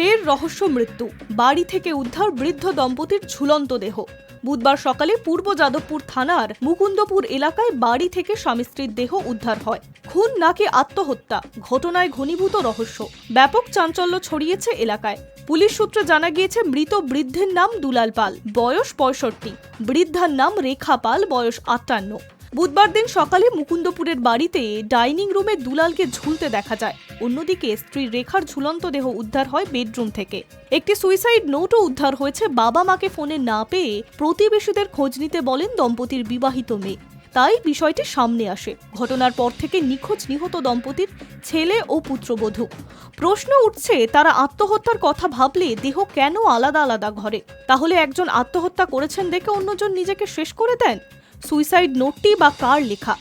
ফের রহস্য মৃত্যু। বাড়ি থেকে উদ্ধার বৃদ্ধ দম্পতির ঝুলন্ত দেহ। বুধবার সকালে পূর্ব যাদবপুর থানার মুকুন্দপুর এলাকায় বাড়ি থেকে স্বামী স্ত্রীর দেহ উদ্ধার হয়। খুন নাকি আত্মহত্যা? ঘটনায় ঘনীভূত রহস্য। ব্যাপক চাঞ্চল্য ছড়িয়েছে এলাকায়। পুলিশ সূত্রে জানা গিয়েছে, মৃত বৃদ্ধের নাম দুলাল পাল, বয়স পঁয়ষট্টি। বৃদ্ধার নাম রেখা পাল, বয়স আটান্ন। বুধবার দিন সকালে মুকুন্দপুরের বাড়িতে ডাইনিং রুমে দুলালকে ঝুলতে দেখা যায়। অন্যদিকে স্ত্রী রেখার ঝুলন্ত দেহ উদ্ধার হয় বেডরুম থেকে। একটি সুইসাইড নোটও উদ্ধার হয়েছে। বাবা মাকে ফোনে না পেয়ে প্রতিবেশীদের খোঁজ নিতে বলেন দম্পতির বিবাহিত মেয়ে। তাই বিষয়টি সামনে আসে। ঘটনার পর থেকে নিখোঁজ নিহত দম্পতির ছেলে ও পুত্রবধূ। প্রশ্ন উঠছে, তারা আত্মহত্যার কথা ভাবলে দেহ কেন আলাদা আলাদা ঘরে? তাহলে একজন আত্মহত্যা করেছেন দেখে অন্যজন নিজেকে শেষ করে দেন? সুইসাইড নোটটি বা কার লেখা?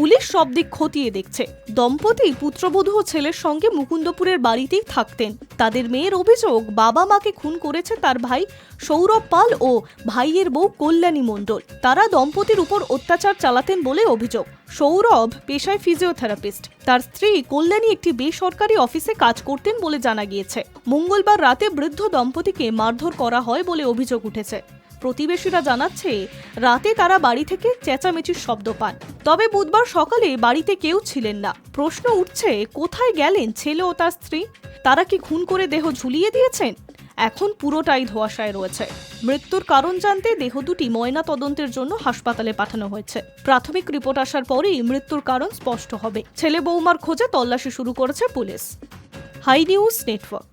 পুলিশ সব দিক খতিয়ে দেখছে। দম্পতি, পুত্রবধূ ও ছেলের সঙ্গে মুকুন্দপুরের বাড়িতেই থাকতেন। তাদের মেয়ের অভিযোগ, বাবা মাকে খুন করেছে তার ভাই সৌরভ পাল ও ভাইয়ের বউ কল্যাণী মণ্ডল। তারা দম্পতির উপর অত্যাচার চালাতেন বলে অভিযোগ। সৌরভ পেশায় ফিজিওথেরাপিস্ট। তার স্ত্রী কল্যাণী একটি বেসরকারি অফিসে কাজ করতেন বলে জানা গিয়েছে। মঙ্গলবার রাতে বৃদ্ধ দম্পতিকে মারধর করা হয় বলে অভিযোগ উঠেছে। প্রতিবেশীরা জানাচ্ছে, রাতে তারা বাড়ি থেকে চেঁচামেচির শব্দ পান। তবে বুধবার সকালে বাড়িতে কেউ ছিলেন না। প্রশ্ন উঠছে, কোথায় গেলেন ছেলে ও তার স্ত্রী? তারা কি খুন করে দেহ ঝুলিয়ে দিয়েছেন? এখন পুরোটাই ধোয়াশায় রয়েছে। মৃত্যুর কারণ জানতে দেহ দুটি ময়না তদন্তের জন্য হাসপাতালে পাঠানো হয়েছে। প্রাথমিক রিপোর্ট আসার পরেই মৃত্যুর কারণ স্পষ্ট হবে। ছেলে বৌমার খোঁজে তল্লাশি শুরু করেছে পুলিশ। High news network.